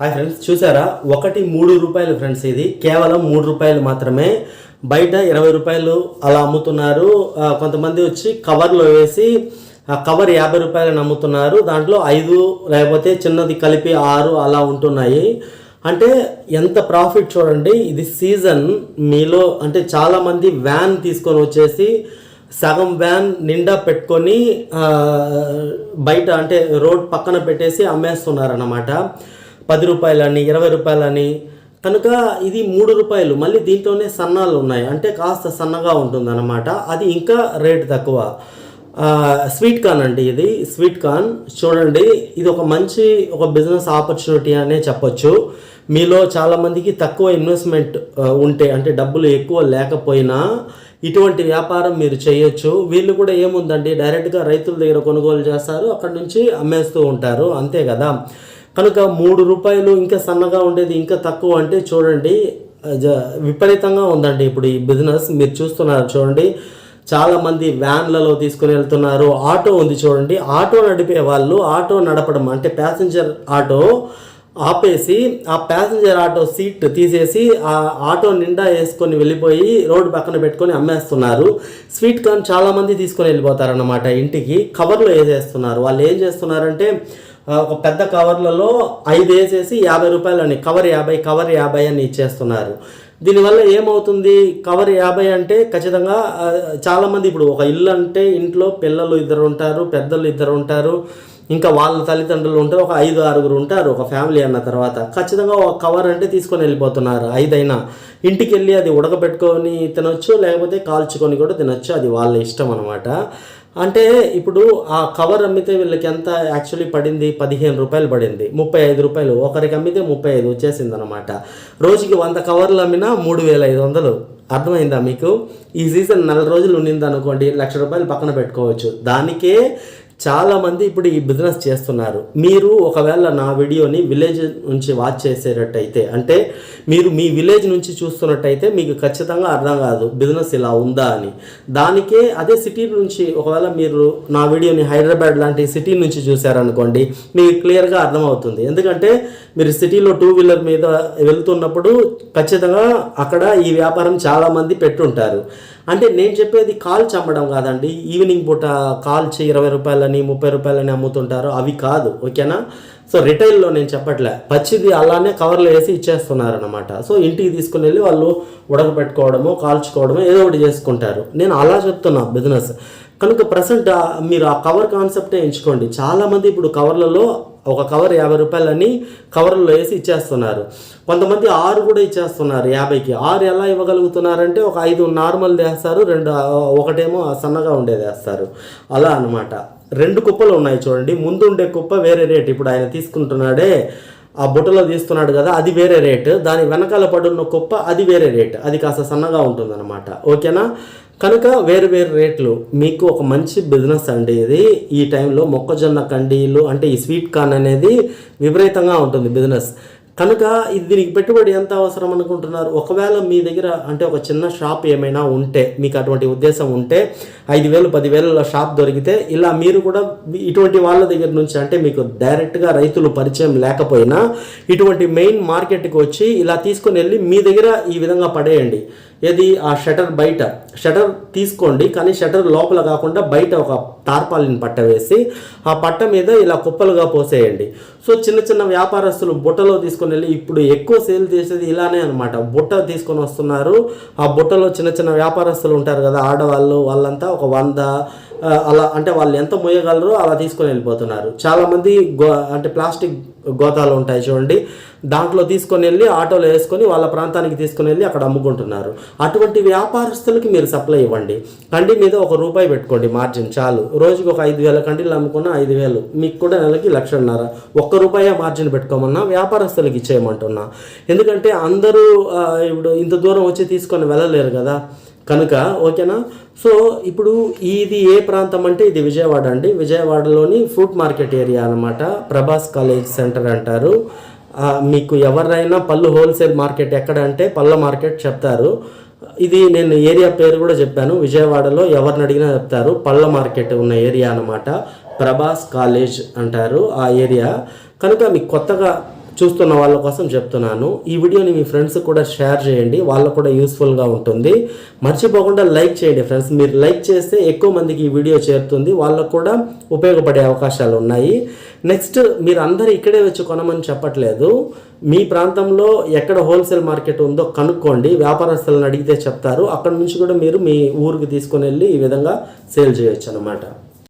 Hi friends చూసారా? ఒకటి మూడు రూపాయలు ఫ్రెండ్స్ ఇది. కేవలం మూడు రూపాయలు మాత్రమే. బయట ఇరవై రూపాయలు అలా అమ్ముతున్నారు. కొంతమంది వచ్చి కవర్లో వేసి ఆ కవర్ యాభై రూపాయలు అమ్ముతున్నారు. దాంట్లో ఐదు లేకపోతే చిన్నది కలిపి ఆరు అలా ఉంటున్నాయి. అంటే ఎంత ప్రాఫిట్ చూడండి. ఇది సీజన్. మీలో అంటే చాలామంది వ్యాన్ తీసుకొని వచ్చేసి సగం వ్యాన్ నిండా పెట్టుకొని బయట అంటే రోడ్ పక్కన పెట్టేసి అమ్మేస్తున్నారన్నమాట. పది రూపాయలని ఇరవై రూపాయలని. కనుక ఇది మూడు రూపాయలు. మళ్ళీ దీంట్లోనే సన్నాలు ఉన్నాయి. అంటే కాస్త సన్నగా ఉంటుందన్నమాట. అది ఇంకా రేట్ తక్కువ. స్వీట్ కార్న్ అండి ఇది. Sweet corn. చూడండి ఇది ఒక మంచి ఒక బిజినెస్ ఆపర్చునిటీ అనే చెప్పొచ్చు. మీలో చాలామందికి తక్కువ ఇన్వెస్ట్మెంట్ ఉంటే అంటే డబ్బులు ఎక్కువ లేకపోయినా ఇటువంటి వ్యాపారం మీరు చేయొచ్చు. వీళ్ళు కూడా ఏముందండి? డైరెక్ట్గా రైతుల దగ్గర కొనుగోలు చేస్తారు. అక్కడ నుంచి అమ్మేస్తూ ఉంటారు. అంతే కదా? కనుక మూడు రూపాయలు ఇంకా సన్నగా ఉండేది ఇంకా తక్కువ అంటే చూడండి జ- విపరీతంగా ఉందండి ఇప్పుడు ఈ బిజినెస్. మీరు చూస్తున్నారు చూడండి చాలామంది వ్యాన్లలో తీసుకుని వెళ్తున్నారు ఆటో ఉంది చూడండి. ఆటో నడిపే వాళ్ళు ఆటో నడపడం అంటే ప్యాసింజర్ ఆటో ఆపేసి ఆ ప్యాసింజర్ ఆటో సీట్ తీసేసి ఆ ఆటో నిండా వేసుకొని వెళ్ళిపోయి రోడ్డు పక్కన పెట్టుకొని అమ్మేస్తున్నారు. స్వీట్ కార్న్ చాలామంది తీసుకొని వెళ్ళిపోతారన్నమాట ఇంటికి. కవర్లో వేసేస్తున్నారు. వాళ్ళు ఏం చేస్తున్నారంటే ఒక పెద్ద కవర్లలో ఐదు వేసేసి యాభై రూపాయలు అని కవర్ యాభై కవర్ యాభై అని ఇచ్చేస్తున్నారు. దీనివల్ల ఏమవుతుంది? కవర్ యాభై అంటే ఖచ్చితంగా చాలామంది ఇప్పుడు ఒక ఇల్లు అంటే ఇంట్లో పిల్లలు ఇద్దరు ఉంటారు పెద్దలు ఇద్దరు ఉంటారు. ఇంకా వాళ్ళ తల్లిదండ్రులు ఉంటారు ఒక ఐదు ఆరుగురు ఉంటారు ఒక ఫ్యామిలీ అన్న తర్వాత. ఖచ్చితంగా ఒక కవర్ అంటే తీసుకొని వెళ్ళిపోతున్నారు ఐదైనా. ఇంటికి వెళ్ళి అది ఉడకబెట్టుకొని తినొచ్చు లేకపోతే కాల్చుకొని కూడా తినొచ్చు అది వాళ్ళ ఇష్టం అనమాట అంటే ఇప్పుడు ఆ కవర్ అమ్మితే వీళ్ళకి ఎంత యాక్చువల్లీ పడింది? పదిహేను రూపాయలు పడింది. ముప్పై ఐదు రూపాయలు. ఒకరికి అమ్మితే ముప్పై ఐదు వచ్చేసింది అనమాట రోజుకి వంద కవర్లు అమ్మినా మూడు వేల ఐదు వందలు. అర్థమైందా మీకు? ఈ సీజన్ నెల రోజులు ఉండింది అనుకోండి లక్ష రూపాయలు పక్కన పెట్టుకోవచ్చు. దానికే చాలామంది ఇప్పుడు ఈ బిజినెస్ చేస్తున్నారు. మీరు ఒకవేళ నా వీడియోని విలేజ్ నుంచి వాచ్ చేసేటట్టయితే అంటే మీరు మీ విలేజ్ నుంచి చూస్తున్నట్టయితే మీకు ఖచ్చితంగా అర్థం కాదు బిజినెస్ ఇలా ఉందా అని. దానికే అదే సిటీ నుంచి ఒకవేళ మీరు నా వీడియోని హైదరాబాద్ లాంటి సిటీ నుంచి చూశారనుకోండి మీకు క్లియర్గా అర్థమవుతుంది. ఎందుకంటే మీరు సిటీలో టూ వీలర్ మీద వెళ్తున్నప్పుడు ఖచ్చితంగా అక్కడ ఈ వ్యాపారం చాలామంది పెట్టుంటారు. అంటే నేను చెప్పేది కాల్ చంపడం కాదండి. ఈవినింగ్ పూట కాల్చి ఇరవై రూపాయలని ముప్పై రూపాయలని అమ్ముతుంటారు. అవి కాదు. ఓకేనా? సో రిటైల్లో నేను చెప్పట్లే. పచ్చిది అలానే కవర్లో వేసి ఇచ్చేస్తున్నారనమాట సో ఇంటికి తీసుకుని వెళ్ళి వాళ్ళు ఉడకబెట్టుకోవడము కాల్చుకోవడము ఏదో ఒకటి చేసుకుంటారు. నేను అలా చెప్తున్నా బిజినెస్ కనుక ప్రజెంట్ మీరు ఆ కవర్ కాన్సెప్టే ఎంచుకోండి. చాలామంది ఇప్పుడు కవర్లలో ఒక కవర్ యాభై రూపాయలని కవర్లో వేసి ఇచ్చేస్తున్నారు. కొంతమంది ఆరు కూడా ఇచ్చేస్తున్నారు యాభైకి. ఆరు ఎలా ఇవ్వగలుగుతున్నారంటే ఒక ఐదు నార్మల్ వేస్తారు రెండు ఒకటేమో సన్నగా ఉండేది వేస్తారు అలా అన్నమాట. రెండు కుప్పలు ఉన్నాయి చూడండి. ముందు ఉండే కుప్ప వేరే రేట్. ఇప్పుడు ఆయన తీసుకుంటున్నాడే ఆ బుట్టలో తీస్తున్నాడు కదా అది వేరే రేటు. దాని వెనకాల పడున్న కుప్ప అది వేరే రేట్. అది కాస్త సన్నగా ఉంటుందన్నమాట. ఓకేనా? కనుక వేరు వేరు రేట్లు. మీకు ఒక మంచి బిజినెస్ అండి ఇది. ఈ టైంలో మొక్కజొన్న కండీలు అంటే ఈ స్వీట్ కార్న్ అనేది విపరీతంగా ఉంటుంది బిజినెస్. కనుక ఇది దీనికి పెట్టుబడి ఎంత అవసరం అనుకుంటున్నారు? ఒకవేళ మీ దగ్గర అంటే ఒక చిన్న షాప్ ఏమైనా ఉంటే మీకు అటువంటి ఉద్దేశం ఉంటే ఐదు వేలు పదివేల షాప్ దొరికితే ఇలా మీరు కూడా ఇటువంటి వాళ్ళ దగ్గర నుంచి అంటే మీకు డైరెక్ట్గా రైతులు పరిచయం లేకపోయినా ఇటువంటి మెయిన్ మార్కెట్కి వచ్చి ఇలా తీసుకుని వెళ్ళి మీ దగ్గర ఈ విధంగా పడేయండి. ఏది? ఆ షటర్ బయట. షటర్ తీసుకోండి కానీ షటర్ లోపల కాకుండా బయట ఒక తార్పాలిని పట్ట వేసి ఆ పట్ట మీద ఇలా కుప్పలుగా పోసేయండి. సో చిన్న చిన్న వ్యాపారస్తులు బుట్టలో తీసుకొని వెళ్ళి ఇప్పుడు ఎక్కువ సేల్ చేసేది ఇలానే అనమాట బుట్ట తీసుకొని వస్తున్నారు. ఆ బుట్టలో చిన్న చిన్న వ్యాపారస్తులు ఉంటారు కదా ఆడవాళ్ళు వాళ్ళంతా ఒక వంద అలా అంటే వాళ్ళు ఎంత మోయగలరో అలా తీసుకొని వెళ్ళిపోతున్నారు. చాలామంది గో అంటే ప్లాస్టిక్ గోతాలు ఉంటాయి చూడండి. దాంట్లో తీసుకొని వెళ్ళి ఆటోలో వేసుకొని వాళ్ళ ప్రాంతానికి తీసుకొని వెళ్ళి అక్కడ అమ్ముకుంటున్నారు. అటువంటి వ్యాపారస్తులకి మీరు సప్లై ఇవ్వండి. కండి మీద ఒక రూపాయి పెట్టుకోండి మార్జిన్ చాలు. రోజుకి ఒక ఐదు వేల కండీలు అమ్ముకున్న ఐదు వేలు. మీకు కూడా నెలకి లక్షన్నర. ఒక్క రూపాయే మార్జిన్ పెట్టుకోమన్నా వ్యాపారస్తులకి ఇచ్చేయమంటున్నా. ఎందుకంటే అందరూ ఇప్పుడు ఇంత దూరం వచ్చి తీసుకొని వెళ్ళలేరు కదా. కనుక ఓకేనా? సో ఇప్పుడు ఇది ఏ ప్రాంతం అంటే ఇది విజయవాడ అండి. విజయవాడలోని ఫ్రూట్ మార్కెట్ ఏరియా అనమాట ప్రభాస్ కాలేజ్ సెంటర్ అంటారు. మీకు ఎవరైనా పళ్ళు హోల్సేల్ మార్కెట్ ఎక్కడ అంటే పళ్ళ మార్కెట్ చెప్తారు. ఇది నేను ఏరియా పేరు కూడా చెప్పాను. విజయవాడలో ఎవరిని అడిగినా చెప్తారు. పళ్ళ మార్కెట్ ఉన్న ఏరియా అనమాట ప్రభాస్ కాలేజ్ అంటారు ఆ ఏరియా. కనుక మీకు కొత్తగా చూస్తున్న వాళ్ళ కోసం చెప్తున్నాను. ఈ వీడియోని మీ ఫ్రెండ్స్ కూడా షేర్ చేయండి. వాళ్ళకు కూడా యూస్ఫుల్గా ఉంటుంది. మర్చిపోకుండా లైక్ చేయండి ఫ్రెండ్స్. మీరు లైక్ చేస్తే ఎక్కువ మందికి ఈ వీడియో చేరుతుంది. వాళ్ళకు కూడా ఉపయోగపడే అవకాశాలు ఉన్నాయి. నెక్స్ట్ మీరు అందరూ ఇక్కడే వచ్చి కొనమని చెప్పట్లేదు. మీ ప్రాంతంలో ఎక్కడ హోల్సేల్ మార్కెట్ ఉందో కనుక్కోండి. వ్యాపారస్తులను అడిగితే చెప్తారు. అక్కడ నుంచి కూడా మీరు మీ ఊరికి తీసుకొని వెళ్ళి ఈ విధంగా సేల్ చేయొచ్చు అనమాట